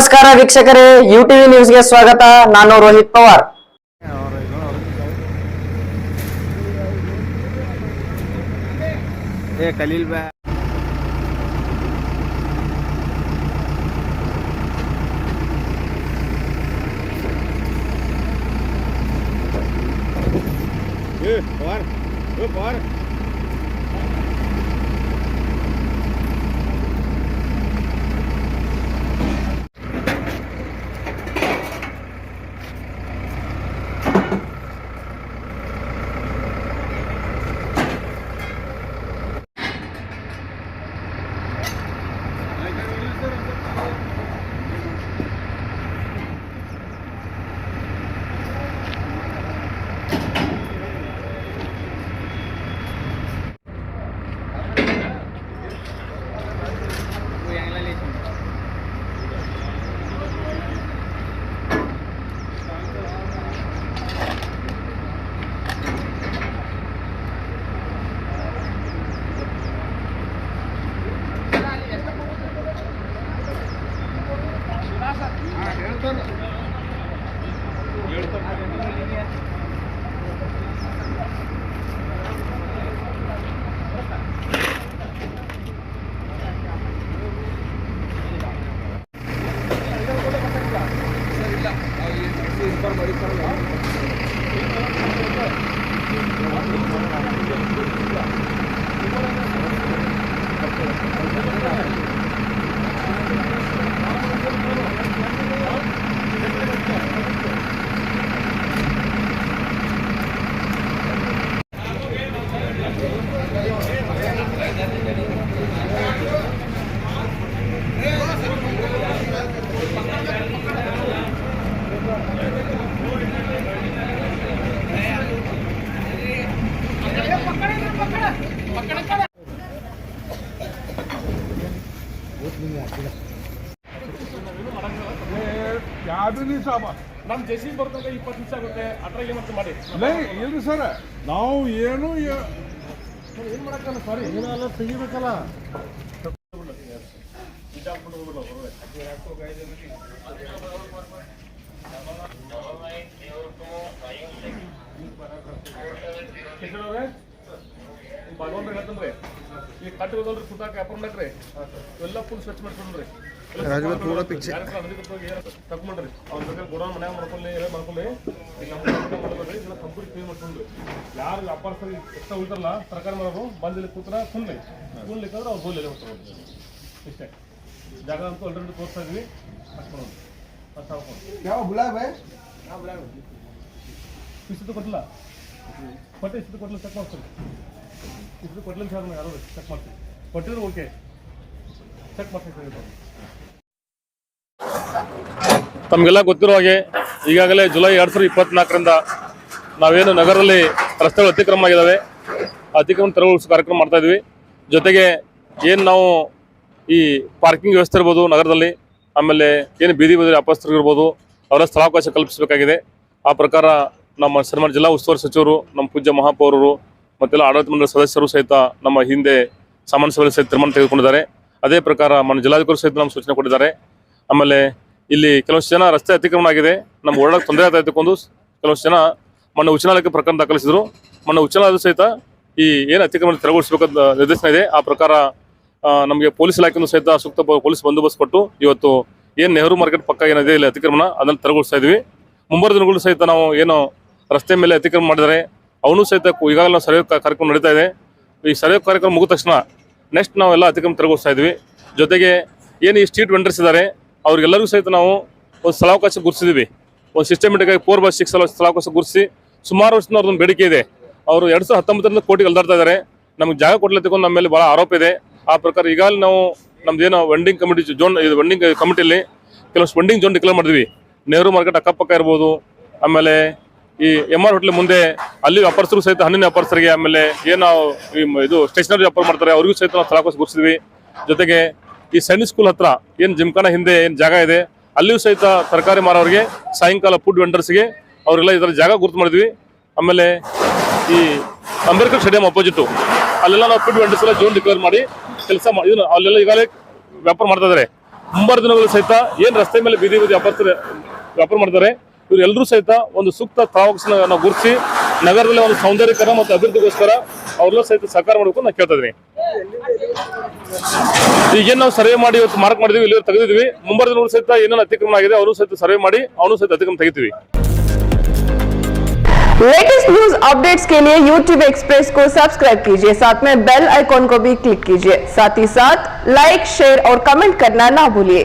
नमस्कार वीक्षक UT news के स्वागत ना रोहित पवार कलील पवार पवार ಮಾಡಿ ಯಾವ್ದು ನೀವು ಸಾಬ ನಮ್ ಜೆಸಿ ಬರ್ದಾಗ ಇಪ್ಪತ್ತು ನಿಮಿಷ ಆಗುತ್ತೆ. ಅದ್ರಾಗ ಏನಾದ್ರು ಮಾಡಿ. ಲೈ ಇಲ್ರಿ ಸರ್. ನಾವು ಏನು ಏನ್ ಮಾಡಕ್ಕಲ್ಲ ಸಾರಿ ಏನೆಲ್ಲ ತೆಗಿಬೇಕಲ್ಲ. ಭಗವಂತ ಈ ಕಟ್ಟು ಪುಟಾಕ ಸುತ್ತಾಕ ವ್ಯಾಪಾರ ಮಾಡ್ರಿ ಎಲ್ಲ ಫುಲ್ ಸ್ವಚ್ಛ ಮಾಡ್ಕೊಂಡ್ರಿ. ತಗೊಂಡ್ರಿ ಅವ್ರ ಜೊತೆ ಗೋಡೌನ್ ಮನ್ಯಾಗ ಮಾಡ್ಕೊಳ್ಳಿ ಎಲ್ಲ ಮಾಡ್ಕೊಳ್ಳಿ ಮಾಡ್ಕೊಳ್ಳಿ ಇದನ್ನ ಕಂಪ್ಲೀಟ್ ಕ್ಲೀನ್ ಮಾಡ್ಕೊಂಡ್ರಿ. ಯಾರು ವ್ಯಾಪಾರಸ್ಥರು ಎಷ್ಟ ಉಳಿತಾರಲ್ಲ ಸರ್ಕಾರ ಮಾಡೋರು ಬಂದಿಲ್ಲಿ ಕೂತ್ರ ಸುಮ್ಮನೆ ಕುಣ್ಲಿಕ್ಕಂದ್ರೆ ಅವ್ರು ಗೋಲಿ ಹೋಗ್ತಾರೆ. ಇಷ್ಟೇ. ಜಾಗ ಅಂತೂ ಆಲ್ರೆಡಿ ತೋರಿಸ್ತಾ ಇದೀವಿ. ಯಾವ ಇಷ್ಟು ಕೊಟ್ಟಿಲ್ಲ. ಕೊಟ್ಟೆ ಇಷ್ಟು ಕೊಟ್ಟಿಲ್ಲ ಚೆಕ್ ಮಾಡ್ತೀವಿ ಕೊಟ್ಟಿಲ್ಲ ಸರ್ ಯಾರು ಚೆಕ್ ಕೊಟ್ಟಿದ್ರು ಓಕೆ ಚೆಕ್ ಮಾಡ್ತೀವಿ ತಮಗೆಲ್ಲ ಗೊತ್ತಿರೋ ಹಾಗೆ ಈಗಾಗಲೇ ಜುಲೈ ಎರಡು ಸಾವಿರದ ಇಪ್ಪತ್ನಾಲ್ಕರಿಂದ ನಾವೇನು ನಗರದಲ್ಲಿ ರಸ್ತೆಗಳು ಅತಿಕ್ರಮ ಆಗಿದ್ದಾವೆ. ಅತಿಕ್ರಮ ತೆರವುಗೊಳಿಸುವ ಕಾರ್ಯಕ್ರಮ ಮಾಡ್ತಾ ಇದ್ವಿ ಜೊತೆಗೆ ಏನು ನಾವು ಈ ಪಾರ್ಕಿಂಗ್ ವ್ಯವಸ್ಥೆ ಇರ್ಬೋದು ನಗರದಲ್ಲಿ, ಆಮೇಲೆ ಏನು ಬೀದಿ ಬದಿ ಅಪಸ್ಥರು ಇರ್ಬೋದು, ಅವರ ಸ್ಥಳಾವಕಾಶ ಕಲ್ಪಿಸಬೇಕಾಗಿದೆ. ಆ ಪ್ರಕಾರ ನಮ್ಮ ಸನ್ಮಾನ ಜಿಲ್ಲಾ ಉಸ್ತುವಾರಿ ಸಚಿವರು, ನಮ್ಮ ಪೂಜ್ಯ ಮಹಾಪೌರರು ಮತ್ತೆಲ್ಲ ಆಡಳಿತ ಮಂಡಳಿ ಸದಸ್ಯರು ಸಹಿತ ನಮ್ಮ ಹಿಂದೆ ಸಾಮಾನ್ಯ ಸಭೆಯಲ್ಲಿ ಸಹಿತ ತೀರ್ಮಾನ ತೆಗೆದುಕೊಂಡಿದ್ದಾರೆ. ಅದೇ ಪ್ರಕಾರ ನಮ್ಮ ಜಿಲ್ಲಾಧಿಕಾರಿ ಸಹಿತ ನಮ್ಮ ಸೂಚನೆ ಕೊಟ್ಟಿದ್ದಾರೆ. ಆಮೇಲೆ ಇಲ್ಲಿ ಕೆಲವಷ್ಟು ಜನ ರಸ್ತೆ ಅತಿಕ್ರಮಣ ಆಗಿದೆ. ನಮ್ಮ ಓಡಾಡಕ್ಕೆ ತೊಂದರೆ ಆಗ್ತಾ ಇದ್ದಕ್ಕೊಂದು ಕೆಲವಷ್ಟು ಜನ ಮೊನ್ನೆ ಉಚ್ಚನಾಲಯಕ್ಕೆ ಪ್ರಕರಣ ದಾಖಲಿಸಿದ್ರು. ಮೊನ್ನೆ ಉಚ್ಚನಾಲಯ ಸಹಿತ ಈ ಏನು ಅತಿಕ್ರಮಣ ತೆರವುಗೊಳಿಸಬೇಕಂತ ನಿರ್ದೇಶನ ಇದೆ. ಆ ಪ್ರಕಾರ ನಮಗೆ ಪೊಲೀಸ್ ಇಲಾಖೆಯಿಂದ ಸಹಿತ ಸೂಕ್ತ ಪೊಲೀಸ್ ಬಂದೋಬಸ್ತ್ ಕೊಟ್ಟು ಇವತ್ತು ಏನು ನೆಹರು ಮಾರ್ಕೆಟ್ ಪಕ್ಕ ಏನಿದೆ, ಇಲ್ಲಿ ಅತಿಕ್ರಮಣ ಅದನ್ನು ತೆರವುಗೊಳಿಸ್ತಾ ಇದ್ವಿ. ಮುಂಬರುವ ದಿನಗಳು ಸಹಿತ ನಾವು ಏನು ರಸ್ತೆ ಮೇಲೆ ಅತಿಕ್ರಮಣ ಮಾಡಿದರೆ ಅವನು ಸಹಿತ ಈಗಾಗಲೇ ನಾವು ಸರ್ವೆ ಕಾರ್ಯಕ್ರಮ ನಡೀತಾ ಇದೆ. ಈ ಸರ್ವೆ ಕಾರ್ಯಕ್ರಮ ಮುಗಿದ ತಕ್ಷಣ ನೆಕ್ಸ್ಟ್ ನಾವೆಲ್ಲ ಅತಿಕ್ರಮ ತೆರವುಗೊಳಿಸ್ತಾ ಇದ್ವಿ. ಜೊತೆಗೆ ಏನು ಈ ಸ್ಟ್ರೀಟ್ ವೆಂಡರ್ಸ್ ಇದ್ದಾರೆ ಅವ್ರಿಗೆಲ್ಲರಿಗೂ ಸಹಿತ ನಾವು ಒಂದು ಸ್ಥಳಾವಕಾಶ ಗುರುತಿಸಿದ್ವಿ. ಒಂದು ಸಿಸ್ಟಮೆಟಿಕ್ ಆಗಿ ಫೋರ್ ಬೈ ಸಿಕ್ಸ್ ಸ್ಥಳಾವಕಾಶ ಗುರ್ಸಿ ಸುಮಾರು ವರ್ಷದ ಅವ್ರದ್ದೊಂದು ಬೇಡಿಕೆ ಇದೆ. ಅವರು ಎರಡು ಸಾವಿರದ ಹತ್ತೊಂಬತ್ತರಿಂದ ಕೋಟಿಗೆ ಅಲ್ದಾಡ್ತಾ ಇದ್ದಾರೆ. ನಮ್ಗೆ ಜಾಗ ಕೊಡ್ಲತ್ತಿಕೊಂಡು ನಮ್ಮ ಮೇಲೆ ಭಾಳ ಆರೋಪ ಇದೆ. ಆ ಪ್ರಕಾರ ಈಗಾಗಲೇ ನಾವು ನಮ್ದೇನೋ ವೆಂಡಿಂಗ್ ಕಮಿಟಿ ಜೋನ್ ಇದು ವೆಂಡಿಂಗ್ ಕಮಿಟಿಯಲ್ಲಿ ಕೆಲವೊಂದು ವೆಂಡಿಂಗ್ ಜೋನ್ ಡಿಕ್ಲೇರ್ ಮಾಡಿದ್ವಿ. ನೆಹರು ಮಾರ್ಕೆಟ್ ಅಕ್ಕಪಕ್ಕ ಇರ್ಬೋದು, ಆಮೇಲೆ ಈ ಎಂ ಆರ್ ಹೋಟ್ಲ್ ಮುಂದೆ ಅಲ್ಲಿ ವ್ಯಾಪಾರಸ್ಥರು ಸಹಿತ ಹಣ್ಣಿನ ವ್ಯಾಪಾರಸ್ಥರಿಗೆ ಆಮೇಲೆ ಏನು ಇದು ಸ್ಟೇಷನರಿ ವ್ಯಾಪಾರ ಮಾಡ್ತಾರೆ, ಅವ್ರಿಗೂ ಸಹಿತ ನಾವು ಸ್ಥಳಕ್ಕೆ ಗುರ್ಸಿದ್ವಿ ಜೊತೆಗೆ ಈ ಸೈನಿಕ್ ಸ್ಕೂಲ್ ಹತ್ರ ಏನು ಜಿಮ್ಖಾನ ಹಿಂದೆ ಏನು ಜಾಗ ಇದೆ, ಅಲ್ಲಿಯೂ ಸಹಿತ ತರಕಾರಿ ಮಾರೋರಿಗೆ, ಸಾಯಂಕಾಲ ಫುಡ್ ವೆಂಡರ್ಸ್ಗೆ ಅವರೆಲ್ಲ ಇದರ ಜಾಗ ಗುರುತು ಮಾಡಿದ್ವಿ. ಆಮೇಲೆ ಈ ಅಂಬೇಡ್ಕರ್ ಸ್ಟೇಡಿಯಂ ಅಪೋಸಿಟು ಅಲ್ಲೆಲ್ಲ ನಾವು ಫುಡ್ ವೆಂಡರ್ಸ್ ಎಲ್ಲ ಜೋನ್ ಡಿಕ್ಲೇರ್ ಮಾಡಿ ಕೆಲಸ ಮಾಡಿ ಅಲ್ಲೆಲ್ಲ ಈಗಾಗಲೇ ವ್ಯಾಪಾರ ಮಾಡ್ತಾ ಇದ್ದಾರೆ ಮುಂಬರುವ ದಿನಗಳು ಸಹಿತ ಏನು ರಸ್ತೆ ಮೇಲೆ ಬೀದಿ ಬೀದಿ ವ್ಯಾಪಾರ ವ್ಯಾಪಾರ ಮಾಡ್ತಾರೆ ಇವರೆಲ್ಲರೂ ಸಹಿತ ಒಂದು ಸೂಕ್ತ ತಾವಕ್ಸನ ನಾವು ಗುರುತಿಸಿ ನಗರದಲ್ಲಿ ಒಂದು ಸೌಂದರ್ಯಕರಣ ಮತ್ತು ಅಭಿವೃದ್ಧಿಗೋಸ್ಕರ ಅವ್ರೆಲ್ಲ ಸಹಿತ ಸಹಕಾರ ಮಾಡಬೇಕು ನಾನು ಕೇಳ್ತಾ ಇದ್ದೀನಿ ಈಗೇನು ನಾವು ಸರ್ವೆ ಮಾಡಿ ಇವತ್ತು ಮಾರ್ಕ್ ಮಾಡಿದ್ವಿ ಇಲ್ಲಿ ತೆಗೆದಿದ್ವಿ ಮುಂಬರುವ ದಿನಗಳು ಸಹಿತ ಏನೇನು ಅತಿಕ್ರಮಣ ಆಗಿದೆ ಅವರು ಸಹಿತ ಸರ್ವೆ ಮಾಡಿ ಅವನು ಸಹಿತ ಅತಿಕ್ರಮಣ ತೆಗಿತೀವಿ लेटेस्ट न्यूज अपडेट्स के लिए YouTube एक्सप्रेस को सब्सक्राइब कीजिए साथ में बेल आइकॉन को भी क्लिक कीजिए साथ ही साथ लाइक शेयर और कमेंट करना ना भूलिए